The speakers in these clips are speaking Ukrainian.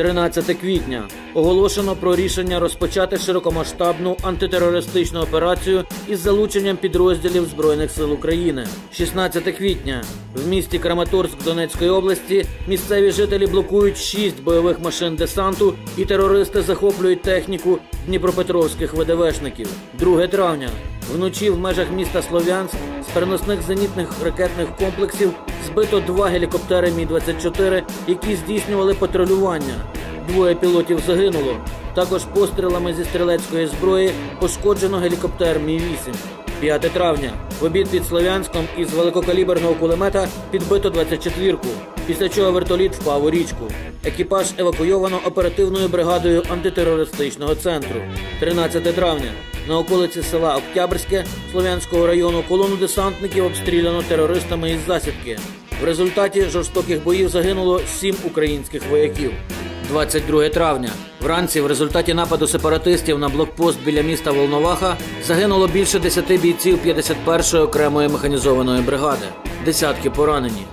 13 квітня оголошено про рішення розпочати широкомасштабну антитерористичну операцію із залученням підрозділів Збройних сил України. 16 квітня в місті Краматорськ Донецької області місцеві жителі блокують шість бойових машин десанту, і терористи захоплюють техніку дніпропетровських ВДВшників. 2 травня вночі в межах міста Слов'янськ з переносних зенітних ракетних комплексів збито два гелікоптери Мі-24, які здійснювали патрулювання. Двоє пілотів загинуло. Також пострілами зі стрілецької зброї пошкоджено гелікоптер Мі-8. 5 травня в обід під Слов'янськом із великокаліберного кулемета підбито 24-ку, після чого вертоліт впав у річку. Екіпаж евакуйовано оперативною бригадою антитерористичного центру. 13 травня на околиці села Октябрське Слов'янського району колону десантників обстріляно терористами із засідки. В результаті жорстоких боїв загинуло сім українських вояків. 22 травня. Вранці в результаті нападу сепаратистів на блокпост біля міста Волноваха загинуло більше 10 бійців 51-ї окремої механізованої бригади. Десятки поранені.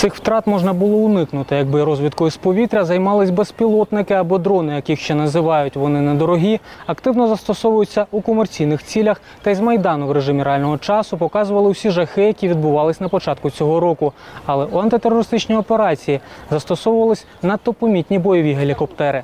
Цих втрат можна було уникнути, якби розвідкою з повітря займались безпілотники або дрони, яких ще називають вони недорогі, активно застосовуються у комерційних цілях та й з майдану в режимі реального часу показували усі жахи, які відбувались на початку цього року. Але у антитерористичній операції застосовувались надто помітні бойові гелікоптери.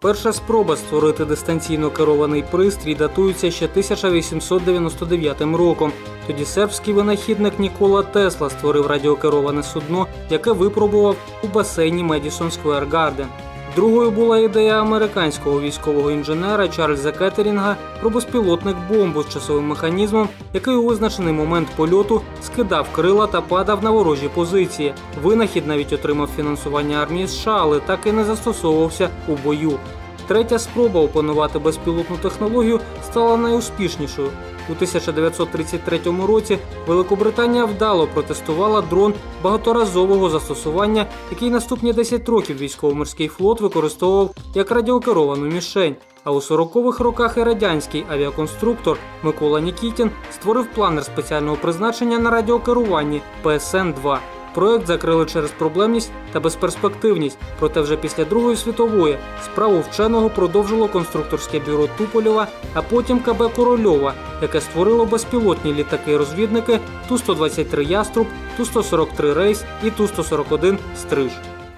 Перша спроба створити дистанційно керований пристрій датується ще 1899 роком. Тоді сербський винахідник Нікола Тесла створив радіокероване судно, яке випробував у басейні Медісон Сквер Гарден. Другою була ідея американського військового інженера Чарльза Кеттерінга про безпілотник бомбу з часовим механізмом, який у визначений момент польоту скидав крила та падав на ворожі позиції. Винахід навіть отримав фінансування армії США, але так і не застосовувався у бою. Третя спроба опанувати безпілотну технологію стала найуспішнішою. У 1933 році Великобританія вдало протестувала дрон багаторазового застосування, який наступні 10 років військово-морський флот використовував як радіокеровану мішень. А у 40-х роках і радянський авіаконструктор Микола Нікітін створив планер спеціального призначення на радіокеруванні ПСН-2. Проект закрили через проблемність та безперспективність. Проте вже після Другої світової справу вченого продовжило конструкторське бюро Тупольова, а потім КБ Корольова, яке створило безпілотні літаки-розвідники Ту-123 Яструб, Ту-143 Рейс і Ту-141 Стриж.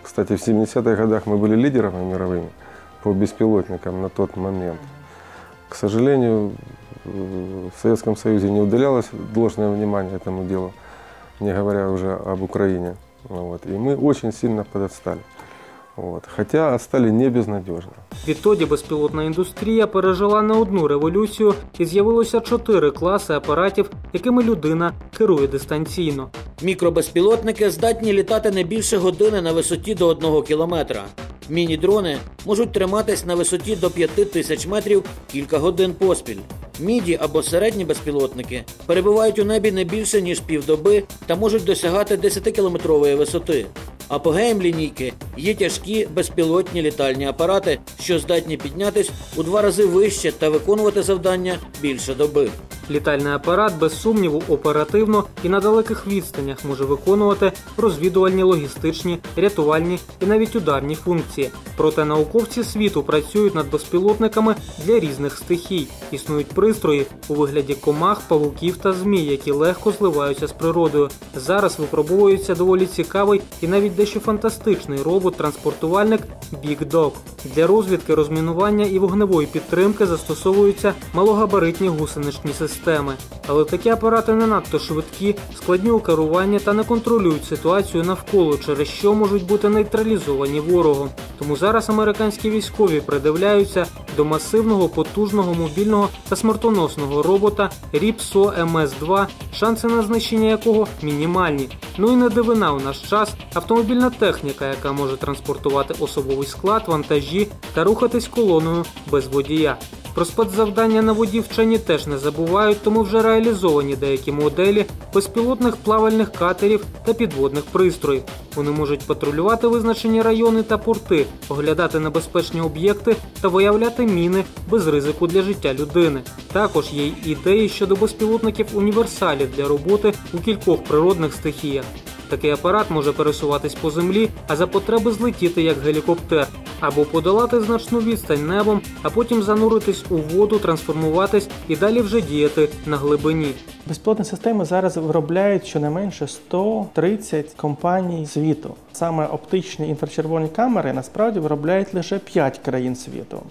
Кстати, в 70-х годах мы были лидерами мировыми по беспилотникам на тот момент. К сожалению, в Советском Союзе не уделялось должное внимание этому делу, не говоря уже об Украине. Вот. И мы очень сильно подотстали. Вот. Хотя отстали не безнадежно. Відтоді безпілотна індустрія пережила не одну революцію і з'явилося чотири класи апаратів, якими людина керує дистанційно. Мікробезпілотники здатні літати не більше години на висоті до одного кілометра. Міні-дрони можуть триматись на висоті до 5 тисяч метрів кілька годин поспіль. Міді або середні безпілотники перебувають у небі не більше ніж півдоби та можуть досягати 10-кілометрової висоти. Апогеєм лінійки є тяжкі безпілотні літальні апарати, що здатні піднятись у два рази вище та виконувати завдання більше доби. Літальний апарат без сумніву оперативно і на далеких відстанях може виконувати розвідувальні, логістичні, рятувальні і навіть ударні функції. Проте науковці світу працюють над безпілотниками для різних стихій. Існують пристрої у вигляді комах, павуків та змій, які легко зливаються з природою. Зараз випробовується доволі цікавий і навіть дещо фантастичний робот-транспортувальник Big Dog. Для розвідки, розмінування і вогневої підтримки застосовуються малогабаритні гусеничні системи. Але такі апарати не надто швидкі, складні у керуванні та не контролюють ситуацію навколо, через що можуть бути нейтралізовані ворогом. Тому зараз американські військові придивляються до масивного, потужного, мобільного та смертоносного робота Ріпсо МС-2, шанси на знищення якого мінімальні. Ну і не дивина у наш час автомобільна техніка, яка може транспортувати особовий склад, вантажі та рухатись колоною без водія. Про спецзавдання на воді вчені теж не забувають, тому вже реалізовані деякі моделі безпілотних плавальних катерів та підводних пристроїв. Вони можуть патрулювати визначені райони та порти, оглядати небезпечні об'єкти та виявляти міни без ризику для життя людини. Також є ідеї щодо безпілотників універсалів для роботи у кількох природних стихіях. Такий апарат може пересуватись по землі, а за потреби злетіти як гелікоптер, або подолати значну відстань небом, а потім зануритись у воду, трансформуватись і далі вже діяти на глибині. Безпілотні системи зараз виробляють щонайменше 130 компаній світу. Саме оптичні інфрачервоні камери насправді виробляють лише 5 країн світу.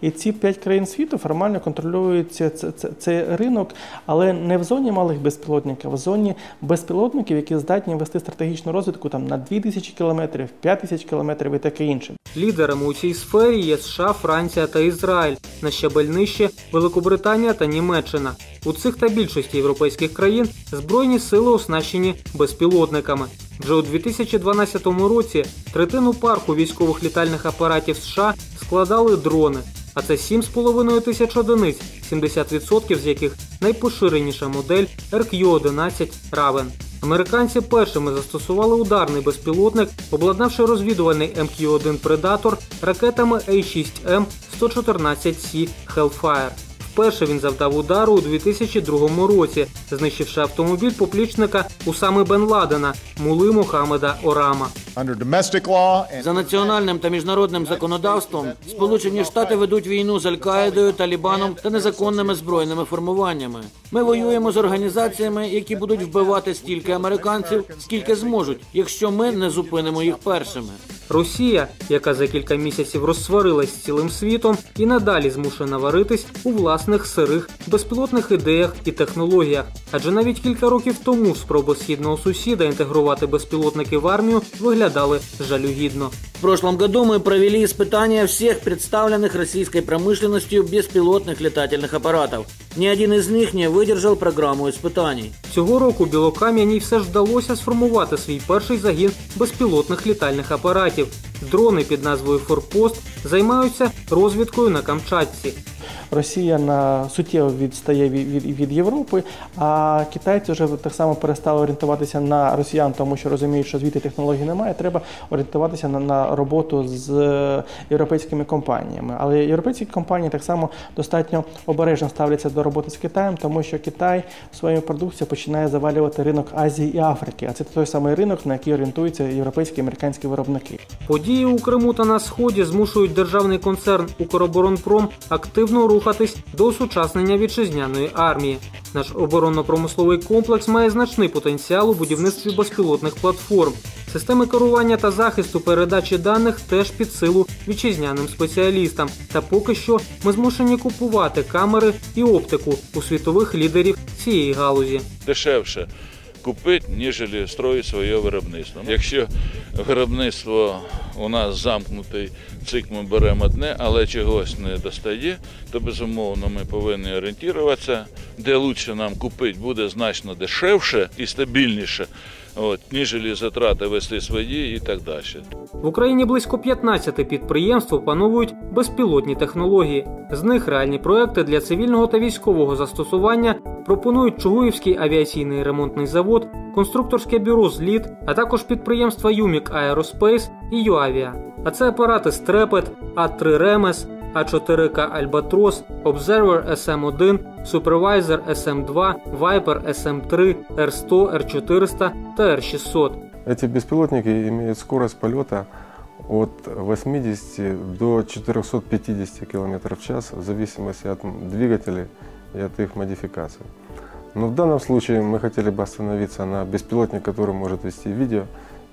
І ці 5 країн світу формально контролюють це- це- це- цей ринок, але не в зоні малих безпілотників, а в зоні безпілотників, які здатні вести стратегічну розвідку там на 2000 кілометрів, 5000 кілометрів і таке інше. Лідерами у цій сфері є США, Франція та Ізраїль. На щабель Великобританія та Німеччина. У цих та більшості європейських країн збройні сили оснащені безпілотниками. Вже у 2012 році третину парку військових літальних апаратів США складали дрони. А це 7,5 тисяч одиниць, 70% з яких найпоширеніша модель RQ-11 Raven. Американці першими застосували ударний безпілотник, обладнавши розвідувальний МК-1 Предатор ракетами A6M 114C Hellfire. Вперше він завдав удару у 2002 році, знищивши автомобіль поплічника Усами Бен Ладена Мули Мохамеда Орама. За національним та міжнародним законодавством Сполучені Штати ведуть війну з Аль-Каїдою, Талібаном та незаконними збройними формуваннями. Ми воюємо з організаціями, які будуть вбивати стільки американців, скільки зможуть, якщо ми не зупинимо їх першими. Росія, яка за кілька місяців розсварилась з цілим світом і надалі змушена варитись у власних сирих безпілотних ідеях і технологіях. Адже навіть кілька років тому спроби східного сусіда інтегрувати безпілотники в армію виглядали жалюгідно. В прошлом году мы провели испытания всех представленных российской промышленностью беспилотных летательных аппаратов. Ни один із них не видержав програму испытаний. Цього року Білокам'яній все ж вдалося сформувати свій перший загін безпілотних літальних апаратів. Дрони під назвою Форпост займаються розвідкою на Камчатці. Росія на суттєво відстає від, від, від Європи, а китайці вже так само перестали орієнтуватися на росіян, тому що розуміють, що звідти технологій немає. Треба орієнтуватися на, на роботу з е, європейськими компаніями. Але європейські компанії так само достатньо обережно ставляться до роботи з Китаєм, тому що Китай своєю продукцією починає завалювати ринок Азії і Африки. А це той самий ринок, на який орієнтуються європейські і американські виробники. Події у Криму та на сході змушують державний концерн Укроборонпром активно рухатись до осучаснення вітчизняної армії. Наш оборонно-промисловий комплекс має значний потенціал у будівництві безпілотних платформ. Системи керування та захисту передачі даних теж під силу вітчизняним спеціалістам. Та поки що ми змушені купувати камери і оптику у світових лідерів цієї галузі. дешевше купити, ніж строїть своє виробництво. Якщо виробництво у нас замкнутий цик, ми беремо одне, але чогось не достає, то безумовно ми повинні орієнтуватися, де лучше нам купити буде значно дешевше і стабільніше, от, ніж затрати вести свої і так далі. В Україні близько 15 підприємств опановують безпілотні технології. З них реальні проекти для цивільного та військового застосування пропонують Чугуївський авіаційний ремонтний завод, конструкторське бюро «Зліт», а також підприємства Юмік Аероспейс і ЮАВІА. А це апарати Стрепет, А3 Ремес, А4К Альбатрос, Observer SM1, Supervisor SM2, Viper SM3, R100, R400 та R600. Эти беспилотники имеют скорость полета от 80 до 450 км в час в зависимости от двигателей и от их модификации. Но в данном случае мы хотели бы остановиться на беспилотнике, который может вести видео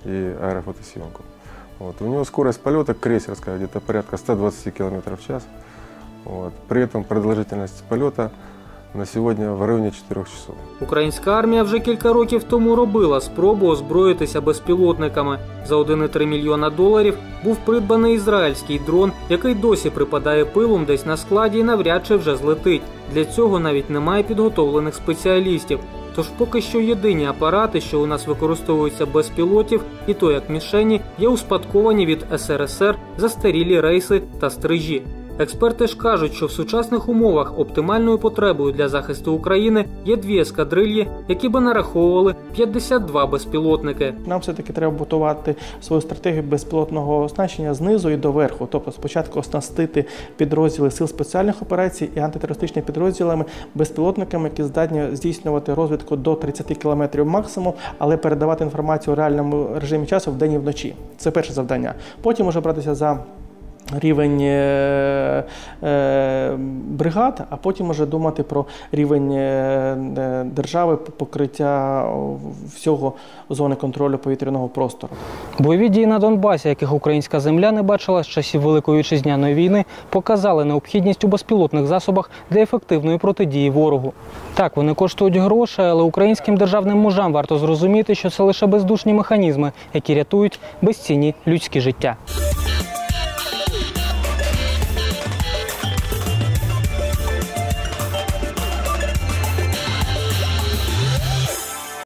и аэрофотосъемку. Вот. У него скорость полета крейсерская где-то порядка 120 км в час. Вот. При этом продолжительность полета на сегодня в районе 4 часов. Українська армія вже кілька років тому робила спробу озброїтися безпілотниками. За 1,3 мільйона доларів був придбаний ізраїльський дрон, який досі припадає пилом десь на складі і навряд чи вже злетить. Для цього навіть немає підготовлених спеціалістів. Тож поки що єдині апарати, що у нас використовуються без пілотів, і то як мішені, є успадковані від СРСР застарілі рейси та стрижі. Експерти ж кажуть, що в сучасних умовах оптимальною потребою для захисту України є дві ескадрильї, які би нараховували 52 безпілотники. Нам все-таки треба будувати свою стратегію безпілотного оснащення знизу і доверху. Тобто спочатку оснастити підрозділи сил спеціальних операцій і антитерористичні підрозділами безпілотниками, які здатні здійснювати розвідку до 30 км максимум, але передавати інформацію у реальному режимі часу вдень і вночі. Це перше завдання. Потім може братися за рівень е, е, бригад, а потім вже думати про рівень е, держави покриття всього зони контролю повітряного простору. Бойові дії на Донбасі, яких українська земля не бачила з часів Великої вітчизняної війни, показали необхідність у безпілотних засобах для ефективної протидії ворогу. Так, вони коштують грошей, але українським державним мужам варто зрозуміти, що це лише бездушні механізми, які рятують безцінні людські життя.